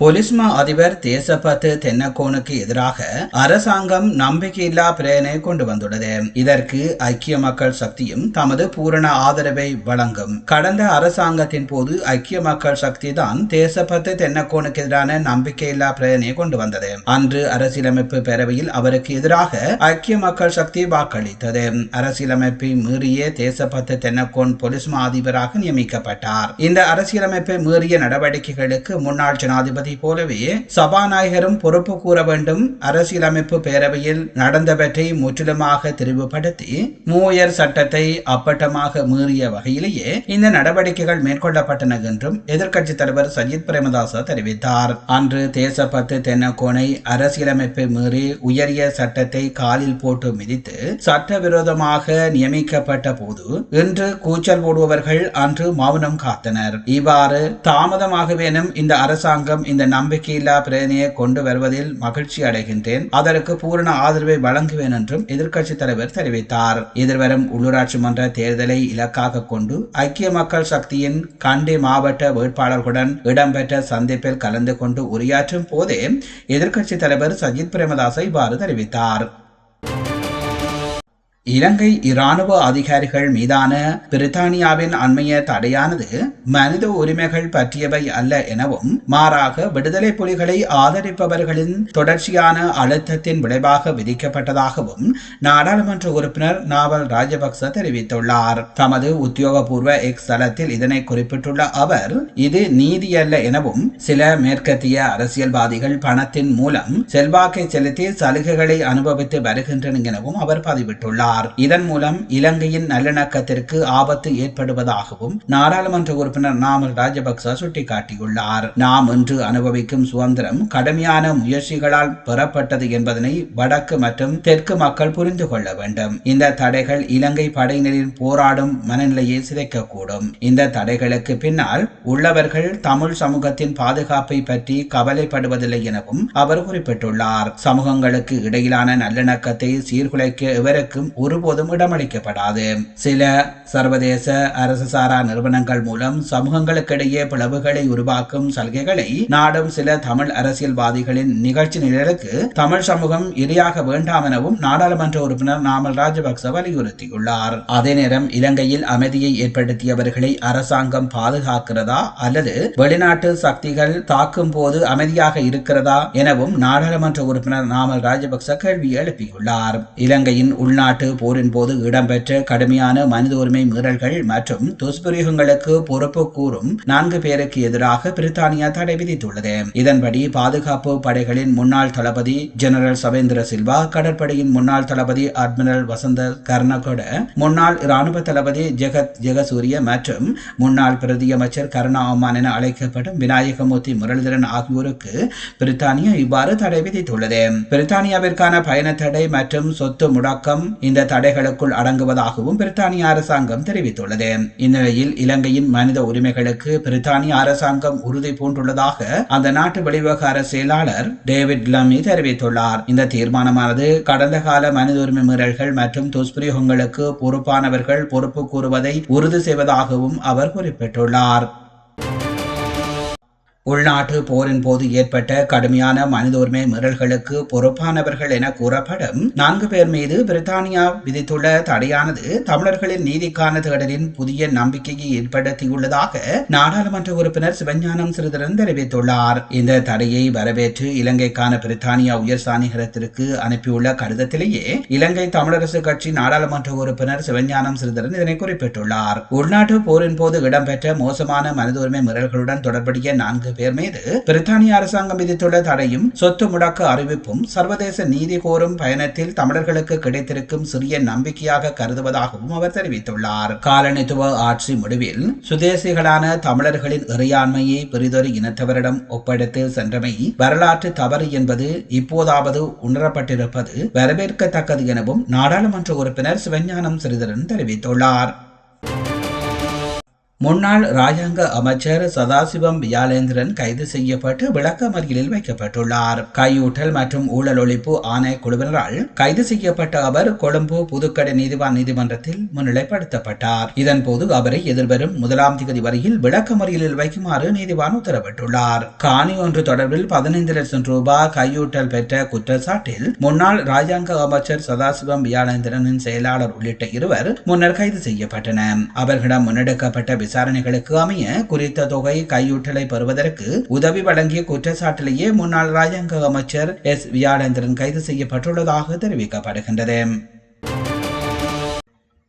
பொலிஸ்மா அதிபர் தேசபத்து தென்னக்கோனுக்கு எதிராக அரசாங்கம் நம்பிக்கையில்லா பிரேரணை கொண்டு வந்துள்ளது. இதற்கு ஐக்கிய மக்கள் சக்தியும் தமது பூரண ஆதரவை வழங்கும். கடந்த அரசாங்கத்தின் போது ஐக்கிய மக்கள் சக்தி தான் தேசபத்து தென்னக்கோனுக்கு எதிரான நம்பிக்கையில்லா பிரேரணையை கொண்டு வந்தது. அன்று அரசியலமைப்பு பேரவையில் அவருக்கு எதிராக ஐக்கிய மக்கள் சக்தி வாக்களித்தது. அரசியலமைப்பை மீறிய தேசபத்து தென்னக்கோன் பொலிஸ்மா அதிபராக நியமிக்கப்பட்டார். இந்த அரசியலமைப்பை மீறிய நடவடிக்கைகளுக்கு முன்னாள் ஜனாதிபதி ஜனாதிபதி போலவே சபாநாயகரும் பொறுப்பு கூற வேண்டும். அரசியலமைப்பு பேரவையில் நடந்தவற்றை முற்றிலுமாக தெரிவுபடுத்தி மூயர் சட்டத்தை அப்பட்டமாக மீறிய வகையிலேயே இந்த நடவடிக்கைகள் மேற்கொள்ளப்பட்டன என்றும் எதிர்க்கட்சி தலைவர் சஜித் பிரேமதாச தெரிவித்தார். அன்று தேசப்பத்து தென்னக்கோனை அரசியலமைப்பை மீறி உயரிய சட்டத்தை காலில் போட்டு மிதித்து சட்டவிரோதமாக நியமிக்கப்பட்ட போது இன்று கூச்சல் போடுபவர்கள் அன்று மௌனம் காத்தனர். இவ்வாறு தாமதமாகவேனும் இந்த அரசாங்கம் இந்த நம்பிக்கையில்லா பிரேரணையை கொண்டு வருவதில் மகிழ்ச்சி அடைகின்றேன். அதற்கு பூரண ஆதரவை வழங்குவேன் என்றும் எதிர்க்கட்சி தலைவர் தெரிவித்தார். எதிர்வரும் உள்ளூராட்சி மன்ற தேர்தலை இலக்காக கொண்டு ஐக்கிய மக்கள் சக்தியின் கண்டி மாவட்ட வேட்பாளர்களுடன் இடம்பெற்ற சந்திப்பில் கலந்து கொண்டு உரையாற்றும் போதே எதிர்க்கட்சி தலைவர் சஜித் பிரேமதாசை இவ்வாறு தெரிவித்தார். இலங்கை இராணுவ அதிகாரிகள் மீதான பிரித்தானியாவின் அண்மைய தடையானது மனித உரிமைகள் பற்றியவை அல்ல எனவும் மாறாக விடுதலை புலிகளை ஆதரிப்பவர்களின் தொடர்ச்சியான அழுத்தத்தின் விளைவாக விதிக்கப்பட்டதாகவும் நாடாளுமன்ற உறுப்பினர் நாவல் ராஜபக்ச தெரிவித்துள்ளார். தமது உத்தியோகபூர்வ எக்ஸ் தளத்தில் இதனை குறிப்பிட்டுள்ள அவர் இது நீதியல்ல எனவும் சில மேற்கத்திய அரசியல்வாதிகள் பணத்தின் மூலம் செல்வாக்கை செலுத்தி சலுகைகளை அனுபவித்து வருகின்றனர் எனவும் அவர் பதிவிட்டுள்ளார். கூறினார் இதன் மூலம் இலங்கையின் நல்லிணக்கத்திற்கு ஆபத்து ஏற்படுவதாகவும் நாடாளுமன்ற உறுப்பினர் நாமல் ராஜபக்ச சுட்டிக்காட்டியுள்ளார். நாம் இன்று அனுபவிக்கும் சுதந்திரம் கடுமையான முயற்சிகளால் பெறப்பட்டது என்பதனை வடக்கு மற்றும் தெற்கு மக்கள் புரிந்து கொள்ள வேண்டும். இந்த தடைகள் இலங்கை படையினரின் போராடும் மனநிலையை சிதைக்கக்கூடும். இந்த தடைகளுக்கு பின்னால் உள்ளவர்கள் தமிழ் சமூகத்தின் பாதுகாப்பை பற்றி கவலைப்படுவதில்லை எனவும் அவர் குறிப்பிட்டுள்ளார். சமூகங்களுக்கு இடையிலான நல்லிணக்கத்தை சீர்குலைக்க எவருக்கும் ஒருபோதும் இடமளிக்கப்படாது. சில சர்வதேச அரசு சாரா நிறுவனங்கள் மூலம் சமூகங்களுக்கிடையே பிளவுகளை உருவாக்கும் சலுகைகளை நாடும் சில தமிழ் அரசியல்வாதிகளின் நிகழ்ச்சி நிழலுக்கு தமிழ் சமூகம் இரையாக வேண்டாம் எனவும் நாடாளுமன்ற உறுப்பினர் நாமல் ராஜபக்ச வலியுறுத்தியுள்ளார். அதே நேரம் இலங்கையில் அமைதியை ஏற்படுத்தியவர்களை அரசாங்கம் பாதுகாக்கிறதா அல்லது வெளிநாட்டு சக்திகள் தாக்கும் போது அமைதியாக இருக்கிறதா எனவும் நாடாளுமன்ற உறுப்பினர் நாமல் ராஜபக்ச கேள்வி எழுப்பியுள்ளார். இலங்கையின் உள்நாட்டு போரின் போது இடம்பெற்ற கடுமையான மனித உரிமை மீறல்கள் மற்றும் துஷ்பிரயோகங்களுக்கு பொறுப்பு கூறும் நான்கு பேருக்கு எதிராக பிரித்தானியா தடை விதித்துள்ளது. இதன்படி பாதுகாப்பு படைகளின் முன்னாள் தளபதி ஜெனரல் சவேந்திர சில்வா கடற்படையின் முன்னாள் தளபதி அட்மிரல் வசந்த கர்ணகொட முன்னாள் இராணுவ தளபதி ஜெகத் ஜெகசூரிய மற்றும் முன்னாள் பிரதியமைச்சர் கருணா அம்மான் என அழைக்கப்படும் விநாயகமூர்த்தி முரளிதரன் ஆகியோருக்கு பிரித்தானியா இவ்வாறு தடை விதித்துள்ளது. பிரித்தானியாவிற்கான பயண தடை மற்றும் சொத்து முடக்கம் இந்த தடைகளுக்குள் அடங்குவதாகவும் பிரித்தானிய அரசாங்கம் தெரிவித்துள்ளது. இந்நிலையில் இலங்கையின் மனித உரிமைகளுக்கு பிரித்தானிய அரசாங்கம் உறுதி பூண்டுள்ளதாக அந்த நாட்டு வெளிவகார செயலாளர் டேவிட் லமி தெரிவித்துள்ளார். இந்த தீர்மானமானது கடந்த கால மனித உரிமை மீறல்கள் மற்றும் துஷ்பிரயோகங்களுக்கு பொறுப்பானவர்கள் பொறுப்பு கூறுவதை உறுதி செய்வதாகவும் அவர் குறிப்பிட்டுள்ளார். உள்நாட்டு போரின் போது ஏற்பட்ட கடுமையான மனித உரிமை மீறல்களுக்கு பொறுப்பானவர்கள் என கூறப்படும் நான்கு பேர் மீது பிரித்தானியா விதித்துள்ள தடையானது தமிழர்களின் நீதிக்கான தேடலின் புதிய நம்பிக்கையை ஏற்படுத்தியுள்ளதாக நாடாளுமன்ற உறுப்பினர் சிவஞானம் சிறிதரன் தெரிவித்துள்ளார். இந்த தடையை வரவேற்று இலங்கைக்கான பிரித்தானியா உயர் சாணிகரத்திற்கு அனுப்பியுள்ள கடிதத்திலேயே இலங்கை தமிழரசு கட்சி நாடாளுமன்ற உறுப்பினர் சிவஞானம் சிறிதரன் இதனை குறிப்பிட்டுள்ளார். உள்நாட்டு போரின் போது இடம்பெற்ற மோசமான மனித உரிமை மீறல்களுடன் தொடர்புடைய நான்கு பேர் மீது பிரித்தானிய அரசாங்கம் விதித்துள்ள தடையும் சொத்து முடக்க அறிவிப்பும் சர்வதேச நீதி கோரும் பயணத்தில் தமிழர்களுக்கு கிடைத்திருக்கும் சிறிய நம்பிக்கையாக கருதுவதாகவும் அவர் தெரிவித்துள்ளார். காலனித்துவ ஆட்சி முடிவில் சுதேசிகளான தமிழர்களின் இறையாண்மையை பெரிதொரு இனத்தவரிடம் ஒப்படைத்து சென்றமை வரலாற்று தவறு என்பது இப்போதாவது உணரப்பட்டிருப்பது வரவேற்கத்தக்கது எனவும் நாடாளுமன்ற உறுப்பினர் சிவஞானம் சிறிதரன் தெரிவித்துள்ளார். முன்னாள் ராஜாங்க அமைச்சர் சதாசிவம் வியாலேந்திரன் கைது செய்யப்பட்டு விளக்கமறியலில் வைக்கப்பட்டுள்ளார். கையூட்டல் மற்றும் ஊழல் ஒழிப்பு ஆணைக்குழுவினரால் கைது செய்யப்பட்ட அவர் கொழும்பு புதுக்கடை நீதிவான் நீதிமன்றத்தில் முன்னிலைப்படுத்தப்பட்டார். இதன்போது அவரை எதிர்வரும் முதலாம் தேதி வரையில் விளக்கமறியலில் வைக்குமாறு நீதிவான் உத்தரவிட்டுள்ளார். காணி ஒன்று தொடர்பில் பதினைந்து லட்சம் ரூபாய் கையூட்டல் பெற்ற குற்றச்சாட்டில் முன்னாள் ராஜாங்க அமைச்சர் சதாசிவம் வியாலேந்திரனின் செயலாளர் உள்ளிட்ட இருவர் முன்னர் கைது செய்யப்பட்டனர். அவர்களிடம் முன்னெடுக்கப்பட்ட விசாரணைகளுக்கு அமைய குறித்த தொகை கையூட்டலை பெறுவதற்கு உதவி வழங்கிய குற்றச்சாட்டிலேயே முன்னாள் ராஜாங்க அமைச்சர் எஸ். வியாழேந்திரன் கைது செய்யப்பட்டுள்ளதாக தெரிவிக்கப்படுகின்றது.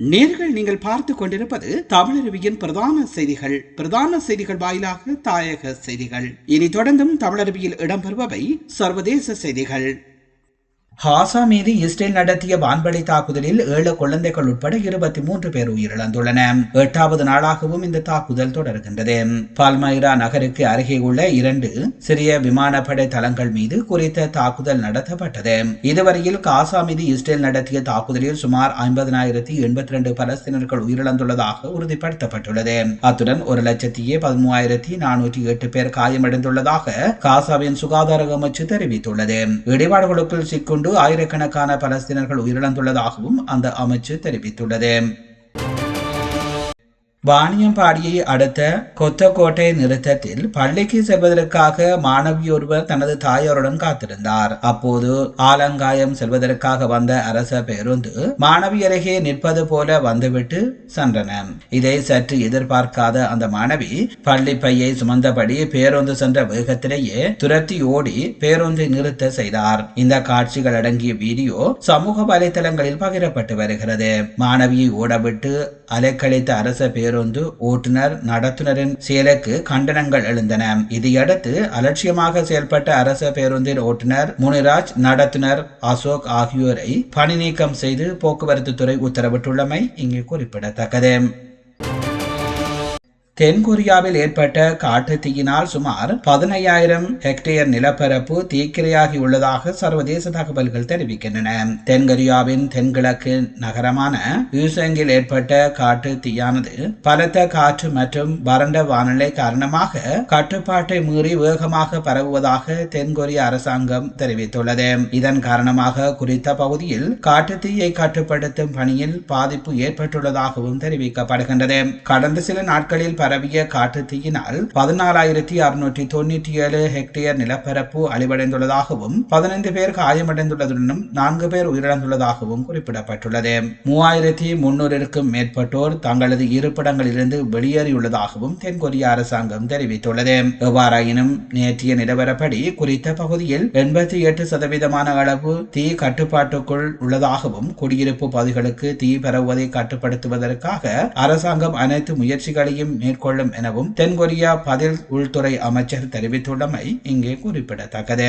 நேர்கள் நீங்கள் பார்த்து கொண்டிருப்பது தமிழருவியின் பிரதான செய்திகள். பிரதான செய்திகள் வாயிலாக தாயக செய்திகள். இனி தொடர்ந்தும் தமிழருவியில் இடம்பெறுபவை சர்வதேச செய்திகள். ஹாசா மீது இஸ்ரேல் நடத்திய வான்படை தாக்குதலில் ஏழு குழந்தைகள் உட்பட இருபத்தி மூன்று பேர் உயிரிழந்துள்ளன. எட்டாவது நாளாகவும் இந்த தாக்குதல் தொடர்கின்றது. பால்மைரா நகருக்கு அருகே உள்ள இரண்டு சிறிய விமானப்படை தளங்கள் மீது குறித்த தாக்குதல் நடத்தப்பட்டது. இதுவரையில் காசா மீது இஸ்ரேல் நடத்திய தாக்குதலில் சுமார் ஐம்பதனாயிரத்தி எண்பத்தி ரெண்டு பலஸ்தீனர்கள் உயிரிழந்துள்ளதாக உறுதிப்படுத்தப்பட்டுள்ளது. அத்துடன் ஒரு லட்சத்தி பதிமூவாயிரத்தி நானூற்றி எட்டு பேர் காயமடைந்துள்ளதாக காசாவின் சுகாதார அமைச்சு தெரிவித்துள்ளது. இடிபாடுகளுக்குள் சிக்கொண்டு ஆயிரக்கணக்கான பலஸ்தீனர்கள் உயிரிழந்துள்ளதாகவும் அந்த அமைச்சு தெரிவித்துள்ளது. வாணியம்பாடியை அடுத்த கொத்தக்கோட்டை நிறுத்தத்தில் பள்ளிக்கு செல்வதற்காக மாணவியொருவர் தனது தாயாருடன் காத்திருந்தார். அப்போது ஆலங்காயம் செல்வதற்காக வந்த அரச பேருந்து மாணவி அருகே நிற்பது போல வந்துவிட்டு சென்றன. இதை சற்று எதிர்பார்க்காத அந்த மாணவி பள்ளி பையை சுமந்தபடி பேருந்து சென்ற வேகத்திலேயே துரத்தி ஓடி பேருந்தை நிறுத்த செய்தார். இந்த காட்சிகள் அடங்கிய வீடியோ சமூக வலைதளங்களில் பகிரப்பட்டு வருகிறது. மாணவியை ஓடவிட்டு அலைக்கழித்த அரச பேருந்து பேருந்து ஓட்டுநர் நடத்துனரின் செயலுக்கு கண்டனங்கள் எழுந்தன. இதையடுத்து அலட்சியமாக செயல்பட்ட அரச பேருந்தின் ஓட்டுநர் முனிராஜ் நடத்துனர் அசோக் ஆகியோரை பணி நீக்கம் செய்து போக்குவரத்து துறை உத்தரவிட்டுள்ளமை இங்கு குறிப்பிடத்தக்கது. தென்கொரியாவில் ஏற்பட்ட காட்டு தீயினால் சுமார் பதினையாயிரம் ஹெக்டேயர் நிலப்பரப்பு தீக்கிரையாகி உள்ளதாக சர்வதேச தகவல்கள் தெரிவிக்கின்றன. தென்கொரியாவின் தென்கிழக்கு நகரமான யூசங்கில் ஏற்பட்ட காட்டு தீயானது பலத்த காற்று மற்றும் வறண்ட வானிலை காரணமாக கட்டுப்பாட்டை மீறி வேகமாக பரவுவதாக தென்கொரிய அரசாங்கம் தெரிவித்துள்ளது. இதன் காரணமாக குறித்த பகுதியில் காட்டு தீயை கட்டுப்படுத்தும் பணியில் பாதிப்பு ஏற்பட்டுள்ளதாகவும் தெரிவிக்கப்படுகின்றது. கடந்த சில நாட்களில் பரவிய காட்டு தீயினால் பதினாலாயிரத்தி அறுநூற்றி தொண்ணூற்றி ஏழு ஹெக்டேர் நிலப்பரப்பு அழிவடைந்துள்ளதாகவும் பதினைந்து பேர் காயமடைந்துள்ளதுடனும் நான்கு பேர் உயிரிழந்துள்ளதாகவும் குறிப்பிடப்பட்டுள்ளது. மூவாயிரத்தி முன்னூறுக்கும் மேற்பட்டோர் தங்களது இருப்பிடங்களிலிருந்து வெளியேறியுள்ளதாகவும் தென்கொரிய அரசாங்கம் தெரிவித்துள்ளது. எவ்வாறாயினும் நேற்றைய நிலவரப்படி குறித்த பகுதியில் எண்பத்தி எட்டு சதவீதமான அளவு தீ கட்டுப்பாட்டுக்குள் உள்ளதாகவும் குடியிருப்பு பகுதிகளுக்கு தீ பரவுவதை கட்டுப்படுத்துவதற்காக அரசாங்கம் அனைத்து முயற்சிகளையும் மேற்கொள்ளும் எனவும் தென்கொரியா பதில் உள்துறை அமைச்சர் தெரிவித்துள்ளமை இங்கே குறிப்பிடத்தக்கது.